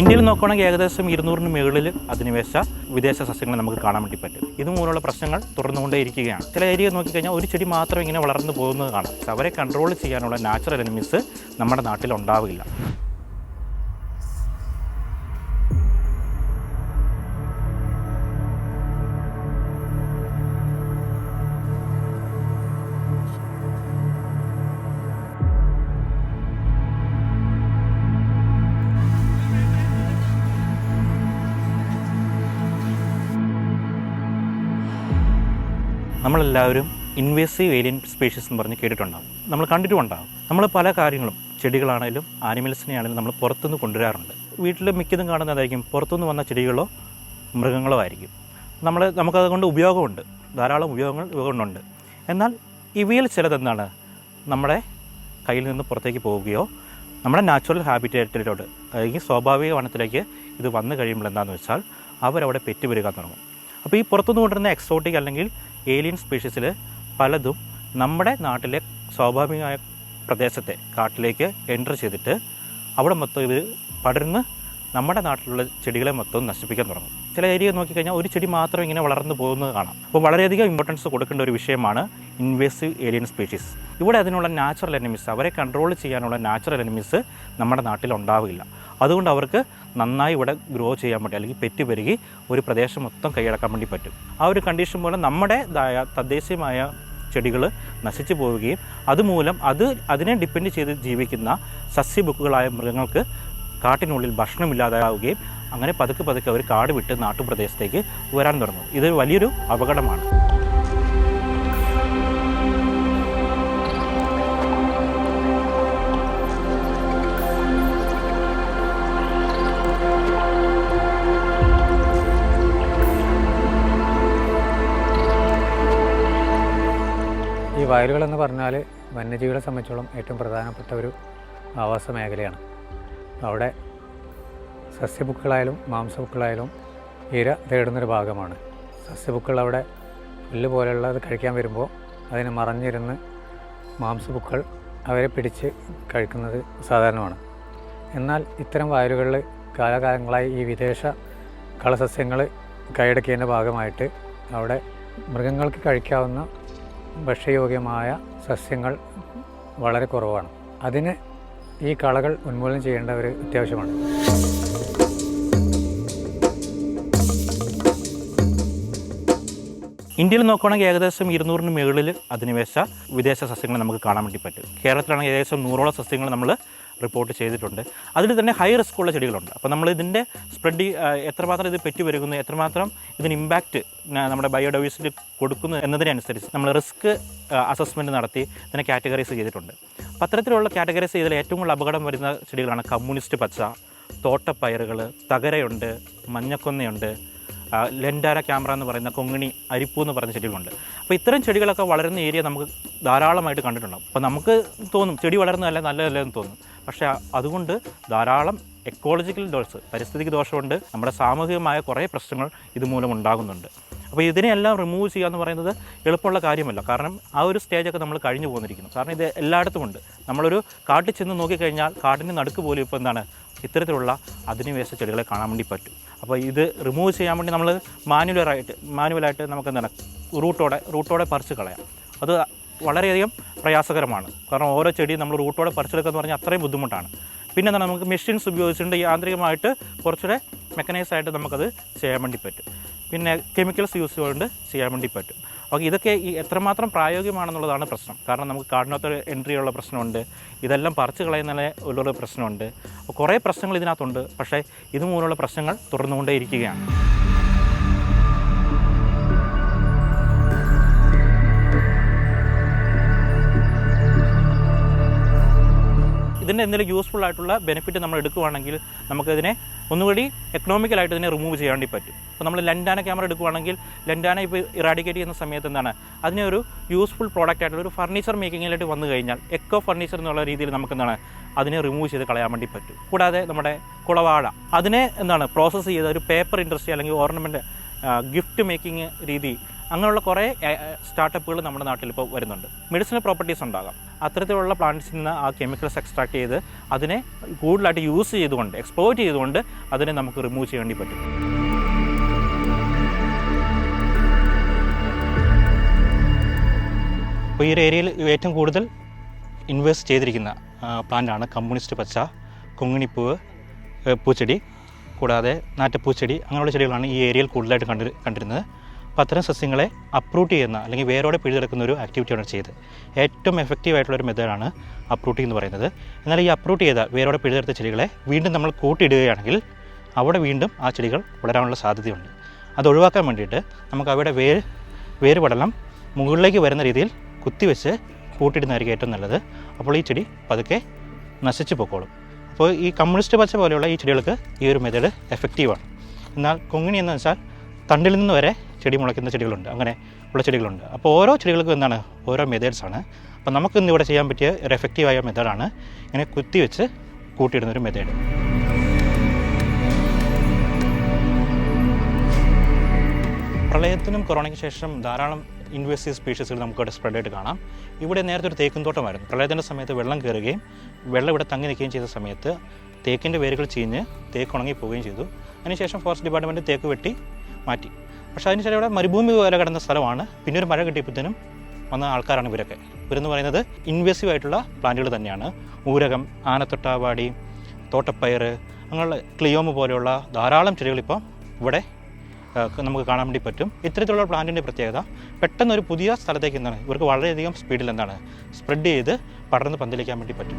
ഇന്ത്യയിൽ നോക്കുകയാണെങ്കിൽ ഏകദേശം ഇരുന്നൂറിന് മുകളിൽ അധിനിവേശ വിദേശ സസ്യങ്ങൾ നമുക്ക് കാണാൻ വേണ്ടി പറ്റും. ഇതുമൂലമുള്ള പ്രശ്നങ്ങൾ തുടർന്നുകൊണ്ടേയിരിക്കുകയാണ്. ചില ഏരിയ നോക്കിക്കഴിഞ്ഞാൽ ഒരു ചെടി മാത്രം ഇങ്ങനെ വളർന്നു പോകുന്നത് കാണാം. അവരെ കൺട്രോൾ ചെയ്യാനുള്ള നാച്ചുറൽ എനിമീസ് നമ്മുടെ നാട്ടിൽ ഉണ്ടാവില്ല. നമ്മളെല്ലാവരും ഇൻവേസീവ് ഏലിയൻ സ്പീഷീസ് എന്ന് പറഞ്ഞ് കേട്ടിട്ടുണ്ടാകും നമ്മൾ കണ്ടിട്ടുമുണ്ടാകും നമ്മൾ പല കാര്യങ്ങളും ചെടികളാണെങ്കിലും ആനിമൽസിനെ ആണെങ്കിലും നമ്മൾ പുറത്തുനിന്ന് കൊണ്ടുവരാറുണ്ട്. വീട്ടിൽ മിക്കതും കാണുന്നതായിരിക്കും പുറത്തുനിന്ന് വന്ന ചെടികളോ മൃഗങ്ങളോ ആയിരിക്കും. നമ്മൾ നമുക്കതുകൊണ്ട് ഉപയോഗമുണ്ട്. ധാരാളം ഉപയോഗങ്ങൾ ഉപയോഗമുണ്ട് എന്നാൽ ഇവയിൽ ചിലതെന്താണ്? നമ്മുടെ കയ്യിൽ നിന്ന് പുറത്തേക്ക് പോവുകയോ നമ്മുടെ നാച്ചുറൽ ഹാബിറ്റേറ്റിലോട്ട് അല്ലെങ്കിൽ സ്വാഭാവിക വനത്തിലേക്ക് ഇത് വന്നു കഴിയുമ്പോൾ എന്താണെന്ന് വെച്ചാൽ അവരവിടെ പെറ്റുവരുക തുടങ്ങും. അപ്പോൾ ഈ പുറത്തുനിന്ന് കൊണ്ടുവരുന്ന എക്സോട്ടിക് അല്ലെങ്കിൽ ഏലിയൻ സ്പീഷീസിൽ പലതും നമ്മുടെ നാട്ടിലെ സ്വാഭാവികമായ പ്രദേശത്തെ കാട്ടിലേക്ക് എന്റർ ചെയ്തിട്ട് അവിടെ മൊത്തം ഇവർ പടർന്ന് നമ്മുടെ നാട്ടിലുള്ള ചെടികളെ മൊത്തം നശിപ്പിക്കാൻ തുടങ്ങും. ചില ഏരിയ നോക്കിക്കഴിഞ്ഞാൽ ഒരു ചെടി മാത്രം ഇങ്ങനെ വളർന്നു പോകുന്നത് കാണാം. അപ്പോൾ വളരെയധികം ഇമ്പോർട്ടൻസ് കൊടുക്കേണ്ട ഒരു വിഷയമാണ് ഇൻവേസീവ് ഏലിയൻ സ്പീഷീസ് ഇവിടെ അതിനുള്ള നാച്ചുറൽ എനിമീസ് അവരെ കൺട്രോൾ ചെയ്യാനുള്ള നാച്ചുറൽ എനിമീസ് നമ്മുടെ നാട്ടിൽ ഉണ്ടാവില്ല. അതുകൊണ്ട് അവർക്ക് നന്നായി ഇവിടെ ഗ്രോ ചെയ്യാൻ വേണ്ടി അല്ലെങ്കിൽ പെറ്റ് പെരുകി ഒരു പ്രദേശം മൊത്തം കൈയടക്കാൻ വേണ്ടി പറ്റും. ആ ഒരു കണ്ടീഷൻ മൂലം നമ്മുടെ തദ്ദേശീയമായ ചെടികൾ നശിച്ചു പോവുകയും അതുമൂലം അത് അതിനെ ഡിപ്പെൻഡ് ചെയ്ത് ജീവിക്കുന്ന സസ്യബുക്കുകളായ മൃഗങ്ങൾക്ക് കാട്ടിനുള്ളിൽ ഭക്ഷണമില്ലാതാവുകയും അങ്ങനെ പതുക്കെ പതുക്കെ അവർ കാട് വിട്ട് നാട്ടുപ്രദേശത്തേക്ക് വരാൻ തുടങ്ങും. ഇത് വലിയൊരു അപകടമാണ്. ഈ വയലുകളെന്ന് പറഞ്ഞാൽ വന്യജീവികളെ സംബന്ധിച്ചോളം ഏറ്റവും പ്രധാനപ്പെട്ട ഒരു ആവാസ മേഖലയാണ്. അവിടെ സസ്യബുക്കുകളായാലും മാംസബുക്കുകളായാലും ഇര തേടുന്നൊരു ഭാഗമാണ്. സസ്യബുക്കുകൾ അവിടെ പുല്ല് പോലെയുള്ളത് കഴിക്കാൻ വരുമ്പോൾ അതിനെ മറഞ്ഞിരുന്ന് മാംസബുക്കൾ അവരെ പിടിച്ച് കഴിക്കുന്നത് സാധാരണമാണ്. എന്നാൽ ഇത്തരം വയലുകളിൽ കാലകാലങ്ങളായി ഈ വിദേശ കളസസ്യങ്ങൾ കൈയടക്കിയതിന്റെ ഭാഗമായിട്ട് അവിടെ മൃഗങ്ങൾക്ക് കഴിക്കാവുന്ന ഭക്ഷ്യയോഗ്യമായ സസ്യങ്ങൾ വളരെ കുറവാണ്. അതിന് ഈ കളകൾ ഉന്മൂലനം ചെയ്യേണ്ട ഒരു അത്യാവശ്യമാണ്. ഇന്ത്യയിൽ നോക്കുകയാണെങ്കിൽ ഏകദേശം ഇരുന്നൂറിന് മുകളിൽ അധിനിവേശ വിദേശ സസ്യങ്ങൾ നമുക്ക് കാണാൻ വേണ്ടി പറ്റും. കേരളത്തിലാണെങ്കിൽ ഏകദേശം നൂറോളം സസ്യങ്ങൾ നമ്മൾ റിപ്പോർട്ട് ചെയ്തിട്ടുണ്ട്. അതിൽ തന്നെ ഹൈ റിസ്ക് ഉള്ള ചെടികളുണ്ട്. അപ്പോൾ നമ്മൾ ഇതിന്റെ സ്പ്രെഡ് എത്രമാത്രം ഇത് പെറ്റി വരുന്നു എത്രമാത്രം ഇതിന് ഇമ്പാക്റ്റ് നമ്മുടെ ബയോഡൈവേഴ്സിറ്റി കൊടുക്കുന്നു എന്നതിനനുസരിച്ച് നമ്മൾ റിസ്ക് അസസ്മെന്റ് നടത്തി ഇതിനെ കാറ്റഗറൈസ് ചെയ്തിട്ടുണ്ട്. അപ്പോൾ അത്തരത്തിലുള്ള കാറ്റഗറൈസ് ചെയ്തതിൽ ഏറ്റവും കൂടുതൽ അപകടം വരുന്ന ചെടികളാണ് കമ്മ്യൂണിസ്റ്റ് പച്ച തോട്ടപ്പയറുകൾ തകരയുണ്ട് മഞ്ഞക്കൊന്നയുണ്ട് ലെൻഡാര ക്യാമറ എന്ന് പറയുന്ന കൊങ്ങിണി അരിപ്പൂ എന്ന് പറയുന്ന ചെടികളുണ്ട്. അപ്പോൾ ഇത്തരം ചെടികളൊക്കെ വളരുന്ന ഏരിയ നമുക്ക് ധാരാളമായിട്ട് കണ്ടിട്ടുണ്ടാകും അപ്പോൾ നമുക്ക് തോന്നും ചെടി വളരുന്നതല്ല നല്ലതല്ലേ എന്ന് തോന്നും. പക്ഷേ അതുകൊണ്ട് ധാരാളം എക്കോളജിക്കൽ ദോഷ് പരിസ്ഥിതിക്ക് ദോഷമുണ്ട്. നമ്മുടെ സാമൂഹികമായ കുറേ പ്രശ്നങ്ങൾ ഇതുമൂലം ഉണ്ടാകുന്നുണ്ട്. അപ്പോൾ ഇതിനെയെല്ലാം റിമൂവ് ചെയ്യുക എന്ന് പറയുന്നത് എളുപ്പമുള്ള കാര്യമല്ല. കാരണം ആ ഒരു സ്റ്റേജൊക്കെ നമ്മൾ കഴിഞ്ഞു പോന്നിരിക്കുന്നു. കാരണം ഇത് എല്ലായിടത്തും ഉണ്ട്. നമ്മളൊരു കാട്ടിൽ ചെന്ന് നോക്കിക്കഴിഞ്ഞാൽ കാട്ടിന്റെ നടുക്ക് പോലും ഇപ്പോൾ എന്താണ് ഇത്തരത്തിലുള്ള അധിനിവേശ ചെടികളെ കാണാൻ വേണ്ടി പറ്റും. അപ്പോൾ ഇത് റിമൂവ് ചെയ്യാൻ വേണ്ടി നമ്മൾ മാനുവലായിട്ട് മാനുവലായിട്ട് നമുക്ക് എന്താണ് റൂട്ടോടെ റൂട്ടോടെ പറിച്ച് കളയാം. അത് വളരെയധികം പ്രയാസകരമാണ്. കാരണം ഓരോ ചെടിയും നമ്മൾ റൂട്ടോടെ പറിച്ചെടുക്കുക എന്ന് പറഞ്ഞാൽ അത്രയും ബുദ്ധിമുട്ടാണ്. പിന്നെ എന്താണ് നമുക്ക് മെഷീൻസ് ഉപയോഗിച്ചുകൊണ്ട് യാന്ത്രികമായിട്ട് കുറച്ചുകൂടെ മെക്കനൈസ് ആയിട്ട് നമുക്കത് ചെയ്യാൻ വേണ്ടി പറ്റും. പിന്നെ കെമിക്കൽസ് യൂസ് കൊണ്ട് ചെയ്യാൻ വേണ്ടി പറ്റും. അപ്പോൾ ഇതൊക്കെ ഈ എത്രമാത്രം പ്രായോഗികമാണെന്നുള്ളതാണ് പ്രശ്നം. കാരണം നമുക്ക് കാടിനകത്ത് എൻട്രി ഉള്ള പ്രശ്നമുണ്ട്. ഇതെല്ലാം പറിച്ച് കളയുന്നതിനെ ഉള്ളൊരു പ്രശ്നമുണ്ട്. കുറേ പ്രശ്നങ്ങൾ ഇതിനകത്തുണ്ട്. പക്ഷേ ഇതുമൂലമുള്ള പ്രശ്നങ്ങൾ തുടർന്നുകൊണ്ടേയിരിക്കുകയാണ്. ഇതിന്റെ എന്തെങ്കിലും യൂസ്ഫുൾ ആയിട്ടുള്ള ബെനിഫിറ്റ് നമ്മൾ എടുക്കുകയാണെങ്കിൽ നമുക്കതിനെ ഒന്നുകൂടി എക്കണോമിക്കലായിട്ട് ഇതിനെ റിമൂവ് ചെയ്യാൻ വേണ്ടി പറ്റും. അപ്പോൾ നമ്മൾ ലെൻഡാന ക്യാമറ എടുക്കുകയാണെങ്കിൽ ലെൻഡാന ഇപ്പോൾ ഇറാഡിക്കേറ്റ് ചെയ്യുന്ന സമയത്ത് എന്താണ്? അതിനെ ഒരു യൂസ്ഫുൾ പ്രോഡക്റ്റ് ആയിട്ടുള്ള ഒരു ഫർണിച്ചർ മേക്കിങ്ങിലായിട്ട് വന്നു കഴിഞ്ഞാൽ എക്കോ ഫർണിച്ചർ എന്നുള്ള രീതിയിൽ നമുക്ക് എന്താണ് അതിനെ റിമൂവ് ചെയ്ത് കളയാൻ വേണ്ടി പറ്റും. കൂടാതെ നമ്മുടെ കുളവാഴ അതിനെ എന്താണ്? പ്രോസസ്സ് ചെയ്ത ഒരു പേപ്പർ ഇൻഡസ്ട്രി അല്ലെങ്കിൽ ഓർണമെന്റ് ഗിഫ്റ്റ് മേക്കിംഗ് രീതി അങ്ങനെയുള്ള കുറേ സ്റ്റാർട്ടപ്പുകൾ നമ്മുടെ നാട്ടിൽ ഇപ്പോൾ വരുന്നുണ്ട്. മെഡിസിനൽ പ്രോപ്പർട്ടീസ് ഉണ്ടാകാം. അത്തരത്തിലുള്ള പ്ലാന്റ്സിൽ നിന്ന് ആ കെമിക്കൽസ് എക്സ്ട്രാക്ട് ചെയ്ത് അതിനെ കൂടുതലായിട്ട് യൂസ് ചെയ്തുകൊണ്ട് എക്സ്പ്ലോയിറ്റ് ചെയ്തുകൊണ്ട് അതിനെ നമുക്ക് റിമൂവ് ചെയ്യേണ്ടി പറ്റും. അപ്പോൾ ഈ ഒരു ഏരിയയിൽ ഏറ്റവും കൂടുതൽ ഇൻവെസ്റ്റ് ചെയ്തിരിക്കുന്ന പ്ലാന്റാണ് കമ്മ്യൂണിസ്റ്റ് പച്ച കുങ്ങിണിപ്പൂവ് പൂച്ചെടി. കൂടാതെ നാറ്റപ്പൂച്ചെടി അങ്ങനെയുള്ള ചെടികളാണ് ഈ ഏരിയയിൽ കൂടുതലായിട്ട് കണ്ടി കണ്ടിരുന്നത്. അത്തരം സസ്യങ്ങളെ അപ്രൂട്ട് ചെയ്യുന്ന അല്ലെങ്കിൽ വേരോടെ പിഴുതെടുക്കുന്ന ഒരു ആക്ടിവിറ്റിയാണ് ചെയ്ത് ഏറ്റവും എഫക്റ്റീവ് ആയിട്ടുള്ള ഒരു മെത്തേഡാണ് അപ്രൂട്ടിംഗ് എന്ന് പറയുന്നത്. എന്നാൽ ഈ അപ്രൂട്ട് ചെയ്ത വേരോടെ പിഴുതെടുത്ത ചെടികളെ വീണ്ടും നമ്മൾ കൂട്ടിയിടുകയാണെങ്കിൽ അവിടെ വീണ്ടും ആ ചെടികൾ വളരാനുള്ള സാധ്യതയുണ്ട്. അത് ഒഴിവാക്കാൻ വേണ്ടിയിട്ട് നമുക്ക് അവയുടെ വേര് വേര് പടലം മുകളിലേക്ക് വരുന്ന രീതിയിൽ കുത്തിവെച്ച് കൂട്ടിയിടുന്നതായിരിക്കും ഏറ്റവും നല്ലത്. അപ്പോൾ ഈ ചെടി പതുക്കെ നശിച്ചു പൊക്കോളും. അപ്പോൾ ഈ കമ്മ്യൂണിസ്റ്റ് പച്ച പോലെയുള്ള ഈ ചെടികൾക്ക് ഈ ഒരു മെത്തേഡ് എഫക്റ്റീവാണ് എന്നാൽ കൊങ്ങിണി എന്ന് വെച്ചാൽ തണ്ടിൽ നിന്ന് വരെ ചെടി മുളയ്ക്കുന്ന ചെടികളുണ്ട്. അങ്ങനെ ഉള്ള ചെടികളുണ്ട്. അപ്പോൾ ഓരോ ചെടികൾക്കും എന്താണ്? ഓരോ മെത്തേഡ്സ് ആണ്. അപ്പോൾ നമുക്ക് ഇന്ന് ഇവിടെ ചെയ്യാൻ പറ്റിയ ഒരു എഫക്റ്റീവായ മെത്തേഡാണ് ഇങ്ങനെ കുത്തിവെച്ച് കൂട്ടിയിടുന്ന ഒരു മെത്തേഡ് പ്രളയത്തിനും കൊറോണയ്ക്ക് ശേഷം ധാരാളം ഇൻവേസീവ് സ്പീഷീസുകൾ നമുക്കിവിടെ സ്പ്രെഡായിട്ട് കാണാം. ഇവിടെ നേരത്തെ ഒരു തേക്കും തോട്ടമായിരുന്നു പ്രളയത്തിന്റെ സമയത്ത് വെള്ളം കയറുകയും വെള്ളം ഇവിടെ തങ്ങി നിൽക്കുകയും ചെയ്ത സമയത്ത് തേക്കിന്റെ വേരുകൾ ചീഞ്ഞ് തേക്ക് ഉണങ്ങി പോവുകയും ചെയ്തു. അതിനുശേഷം ഫോറസ്റ്റ് ഡിപ്പാർട്ട്മെന്റ് തേക്ക് വെട്ടി മാറ്റി. പക്ഷേ അതിനുശേഷം ഇവിടെ മരുഭൂമി പോലെ കിടന്ന സ്ഥലമാണ്. പിന്നെ ഒരു മഴ കിട്ടിയപ്പോഴത്തേനും വന്ന ആൾക്കാരാണ് ഇവരൊക്കെ. ഇവരെന്ന് പറയുന്നത് ഇൻവേസീവ് ആയിട്ടുള്ള പ്ലാന്റുകൾ തന്നെയാണ്. ഊരകം ആനത്തൊട്ടാവാടി തോട്ടപ്പയർ അങ്ങനെയുള്ള ക്ലിയോമ് പോലെയുള്ള ധാരാളം ചെടികൾ ഇപ്പം ഇവിടെ നമുക്ക് കാണാൻ വേണ്ടി പറ്റും. ഇത്തരത്തിലുള്ള പ്ലാന്റിന്റെ പ്രത്യേകത പെട്ടെന്ന് ഒരു പുതിയ സ്ഥലത്തേക്ക് എന്താണ്? ഇവർക്ക് വളരെയധികം സ്പീഡിൽ എന്താണ്? സ്പ്രെഡ് ചെയ്ത് പടർന്ന് പന്തലിക്കാൻ വേണ്ടി പറ്റും.